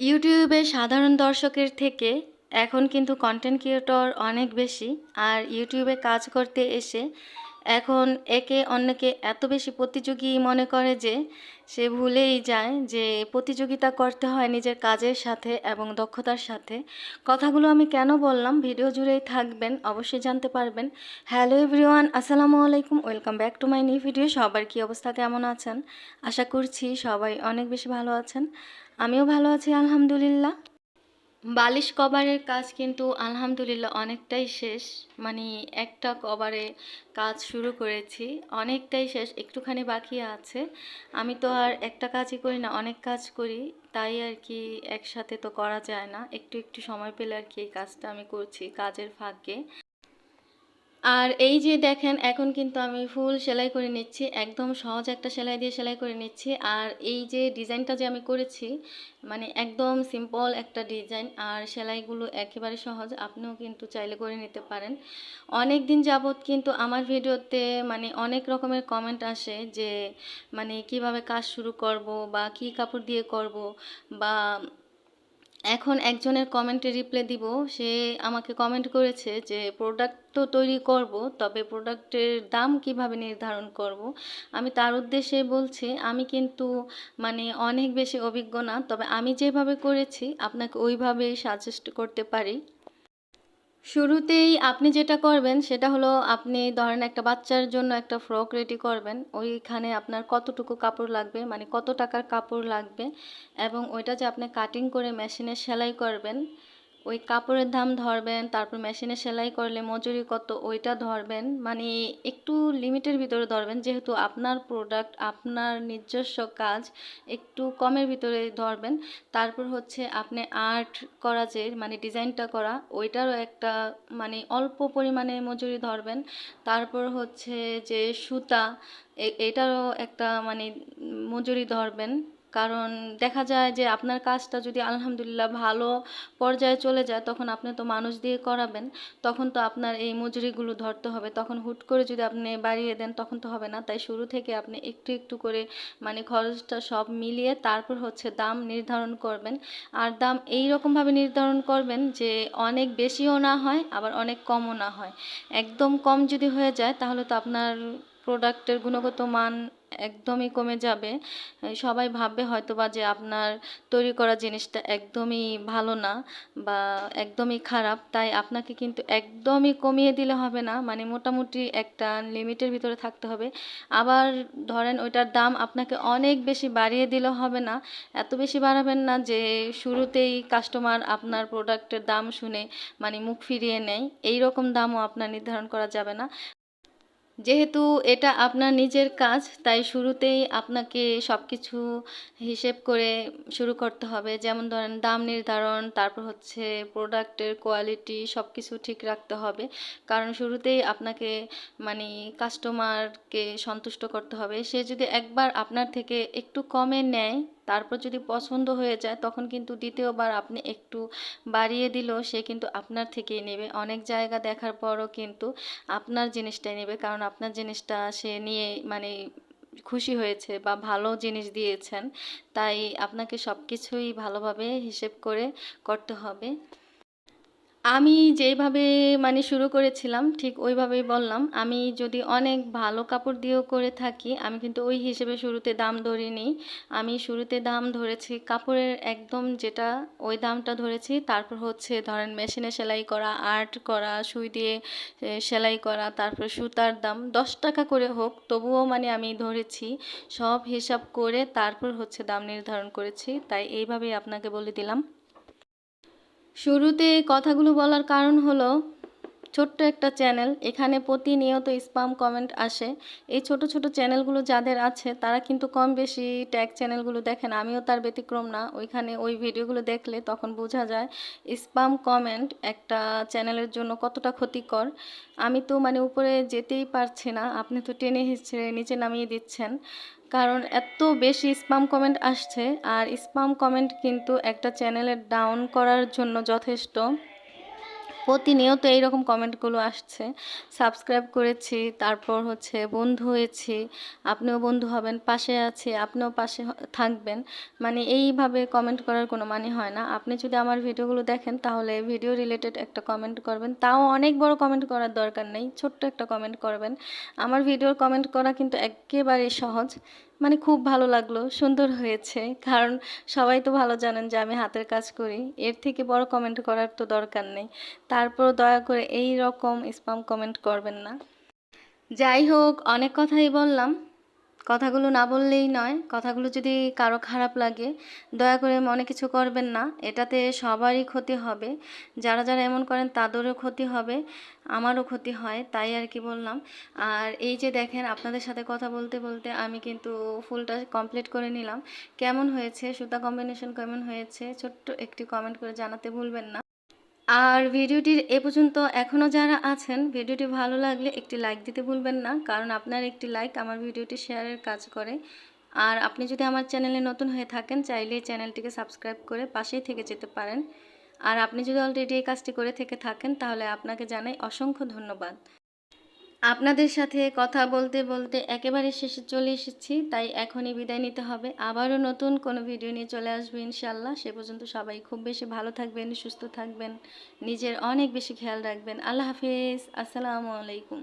ইউটিউবে সাধারণ দর্শকের থেকে এখন কিন্তু কন্টেন্ট ক্রিয়েটর অনেক বেশি, আর ইউটিউবে কাজ করতে এসে এখন একে অন্যকে এত বেশি প্রতিযোগী মনে করে যে সে ভুলেই যায় যে প্রতিযোগিতা করতে হয় নিজের কাজের সাথে এবং দক্ষতার সাথে। কথাগুলো আমি কেন বললাম? ভিডিও জুড়েই থাকবেন, অবশ্যই জানতে পারবেন। হ্যালো এভরিওয়ান, আসসালামু আলাইকুম, welcome back to my new video. সবার কি অবস্থা, কেমন আছেন? আশা করছি সবাই অনেক বেশি ভালো আছেন। আমিও ভালো আছি, আলহামদুলিল্লাহ। বালিশ কভারের কাজ কিন্তু আলহামদুলিল্লাহ অনেকটাই শেষ। মানে একটা কভারে কাজ শুরু করেছি, অনেকটাই শেষ, একটুখানি বাকি আছে। আমি তো আর একটা কাজই করি না, অনেক কাজ করি। তাই আর কি একসাথে তো করা যায় না। একটু একটু সময় পেলে আর কি এই কাজটা আমি করছি, কাজের ফাঁকে। আর এই যে দেখেন, এখন কিন্তু আমি ফুল সেলাই করে নিচ্ছি, একদম সহজ একটা সেলাই দিয়ে সেলাই করে নিচ্ছি। আর এই যে ডিজাইনটা যে আমি করেছি মানে একদম সিম্পল একটা ডিজাইন আর সেলাইগুলো একেবারে সহজ, আপনিও কিন্তু চাইলে করে নিতে পারেন। অনেক দিন যাবৎ কিন্তু আমার ভিডিওতে মানে অনেক রকমের কমেন্ট আসে যে মানে কীভাবে কাজ শুরু করব বা কি কাপড় দিয়ে করব বা এখন একজনের কমেন্টে রিপ্লাই দিব। সে আমাকে কমেন্ট করেছে যে প্রোডাক্ট তো তৈরি করব, তবে প্রোডাক্টের দাম কীভাবে নির্ধারণ করব? আমি তার উদ্দেশ্যে বলছি, আমি কিন্তু মানে অনেক বেশি অভিজ্ঞ না, তবে আমি যেভাবে করেছি, আপনাকে ওইভাবেই সাজেস্ট করতে পারি। শুরুতেই আপনি যেটা করবেন, সেটা হলো আপনি ধরেন একটা বাচ্চার জন্য একটা ফ্রক রেডি করবেন। ওইখানে আপনার কতটুকু কাপড় লাগবে মানে কত টাকার কাপড় লাগবে এবং ওইটা যে আপনি কাটিং করে মেশিনে সেলাই করবেন ওই কাপড়ের দাম ধরবেন, তারপর মেশিনে সেলাই করলে মজুরি কত ওইটা ধরবেন মানে একটু লিমিটের ভিতরে ধরবেন, যেহেতু আপনার প্রোডাক্ট আপনার নিজস্ব কাজ, একটু কমের ভিতরে ধরবেন। তারপর হচ্ছে আপনি আর্ট করা যে মানে ডিজাইনটা করা, ওইটারও একটা মানে অল্প পরিমাণে মজুরি ধরবেন। তারপর হচ্ছে যে সুতা এটারও একটা মানে মজুরি ধরবেন। কারণ দেখা যায় যে আপনার কাজটা যদি আলহামদুলিল্লাহ ভালো পর্যায়ে চলে যায়, তখন আপনি তো মানুষ দিয়ে করাবেন, তখন তো আপনার এই মজুরিগুলো ধরতে হবে। তখন হুট করে যদি আপনি বাড়িয়ে দেন, তখন তো হবে না। তাই শুরু থেকে আপনি একটু একটু করে মানে খরচটা সব মিলিয়ে তারপর হচ্ছে দাম নির্ধারণ করবেন। আর দাম এই রকমভাবে নির্ধারণ করবেন যে অনেক বেশিও না হয়, আবার অনেক কমও না হয়। একদম কম যদি হয়ে যায়, তাহলে তো আপনার প্রোডাক্টের গুণগত মান একদমই কমে যাবে। সবাই ভাববে হয়তো বা যে আপনার তৈরি করা জিনিসটা একদমই ভালো না বা একদমই খারাপ। তাই আপনাকে কিন্তু একদমই কমিয়ে দিলে হবে না। মানে মোটামুটি একটা লিমিটের ভিতরে থাকতে হবে। আবার ধরেন ওইটার দাম আপনাকে অনেক বেশি বাড়িয়ে দিলে হবে না। এত বেশি বাড়াবেন না যে শুরুতেই কাস্টমার আপনার প্রোডাক্টের দাম শুনে মানে মুখ ফিরিয়ে নেয়। এই রকম দামও আপনার নির্ধারণ করা যাবে না। যেহেতু এটা আপনার নিজের কাজ, তাই শুরুতেই আপনাকে সব কিছু হিসেব করে শুরু করতে হবে। যেমন ধরেন, দাম নির্ধারণ, তারপর হচ্ছে প্রোডাক্টের কোয়ালিটি সব কিছু ঠিক রাখতে হবে। কারণ শুরুতেই আপনাকে মানে কাস্টমারকে সন্তুষ্ট করতে হবে। সে যদি একবার আপনার থেকে একটু কমে নেয় তারপর যদি পছন্দ হয়ে যায়, তখন কিন্তু দ্বিতীয়বার আপনি একটু বাড়িয়ে দিলেও সে কিন্তু আপনার থেকেই নেবে। অনেক জায়গা দেখার পরও কিন্তু আপনার জিনিসটাই নেবে, কারণ আপনার জিনিসটা সে নিয়ে মানে খুশি হয়েছে বা ভালো জিনিস দিয়েছেন। তাই আপনাকে সব কিছুই ভালোভাবে হিসেব করে করতে হবে। আমি যেইভাবে মানে শুরু করেছিলাম, ঠিক ওইভাবেই বললাম, আমি যদি অনেক ভালো কাপড় দিয়েও করে থাকি, আমি কিন্তু ওই হিসেবে শুরুতে দাম ধরিনি। আমি শুরুতে দাম ধরেছি কাপড়ের একদম যেটা ওই দামটা ধরেছি, তারপর হচ্ছে ধরেন মেশিনে সেলাই করা, আর্ট করা, সুই দিয়ে সেলাই করা, তারপর সুতার দাম দশ টাকা করে হোক, তবুও মানে আমি ধরেছি, সব হিসাব করে তারপর হচ্ছে দাম নির্ধারণ করেছি, তাই এইভাবেই আপনাকে বলে দিলাম। শুরুতে কথাগুলো বলার কারণ হলো ছোট্ট একটা চ্যানেল, এখানে প্রতিনিয়ত স্পাম কমেন্ট আসে। এই ছোট ছোট চ্যানেলগুলো যাদের আছে, তারা কিন্তু কম বেশি ট্যাগ চ্যানেলগুলো দেখেন আমিও তার ব্যতিক্রম না। ওইখানে ওই ভিডিওগুলো দেখলে তখন বোঝা যায় স্পাম কমেন্ট একটা চ্যানেলের জন্য কতটা ক্ষতিকর। আমি তো মানে উপরে যেতেই পারছি না। আপনি তো টেনে হিসেবে নিচে নামিয়ে দিচ্ছেন। কারণ এত বেশি স্পাম কমেন্ট আসছে, আর স্পাম কমেন্ট কিন্তু একটা চ্যানেলের ডাউন করার জন্য যথেষ্ট। প্রতিনিয়ত এইরকম কমেন্টগুলো আসছে। সাবস্ক্রাইব করেছি, তারপর হচ্ছে বন্ধু হয়েছি, আপনিও বন্ধু হবেন, পাশে আছি, আপনিও পাশে থাকবেন। মানে এইভাবে কমেন্ট করার কোনো মানে হয় না। আপনি যদি আমার ভিডিওগুলো দেখেন, তাহলে ভিডিও রিলেটেড একটা কমেন্ট করবেন। তাও অনেক বড় কমেন্ট করার দরকার নেই, ছোট্ট একটা কমেন্ট করবেন। আমার ভিডিওর কমেন্ট করা কিন্তু একেবারে সহজ। মানে খুব ভালো লাগল, সুন্দর হয়েছে। কারণ সবাই তো ভালো জানেন যে আমি হাতের কাজ করি, এর থেকে বড় কমেন্ট করার তো দরকার নেই। তারপর দয়া করে এই রকম স্পাম কমেন্ট করবেন না। যাই হোক, অনেক কথাই বললাম। কথাগুলো না বললেই নয়। কথাগুলো যদি কারও খারাপ লাগে, দয়া করে মনে কিছু করবেন না। এটাতে সবারই ক্ষতি হবে। যারা যারা এমন করেন তাদেরও ক্ষতি হবে, আমারও ক্ষতি হয়, তাই আর কি বললাম। আর এই যে দেখেন, আপনাদের সাথে কথা বলতে বলতে আমি কিন্তু ফুলটা কমপ্লিট করে নিলাম। কেমন হয়েছে? সুতা কম্বিনেশন কেমন হয়েছে? ছোট্ট একটি কমেন্ট করে জানাতে ভুলবেন না। আর ভিডিওটির এ পর্যন্ত এখনও যারা আছেন, ভিডিওটি ভালো লাগলে একটি লাইক দিতে ভুলবেন না, কারণ আপনার একটি লাইক আমার ভিডিওটি শেয়ারের কাজ করে। আর আপনি যদি আমার চ্যানেলে নতুন হয়ে থাকেন, চাইলে চ্যানেলটিকে সাবস্ক্রাইব করে পাশেই থেকে যেতে পারেন। আর আপনি যদি অলরেডি এই কাজটি করে থেকে থাকেন, তাহলে আপনাকে জানাই অসংখ্য ধন্যবাদ। আপনাদের সাথে কথা বলতে বলতে একেবারে শেষে চলে এসেছি, তাই এখনই বিদায় নিতে হবে। আবারও নতুন কোনো ভিডিও নিয়ে চলে আসব ইনশাল্লাহ সে পর্যন্ত সবাই খুব বেশি ভালো থাকবেন, সুস্থ থাকবেন, নিজের অনেক বেশি খেয়াল রাখবেন। আল্লাহ হাফিজ। আসসালামু আলাইকুম।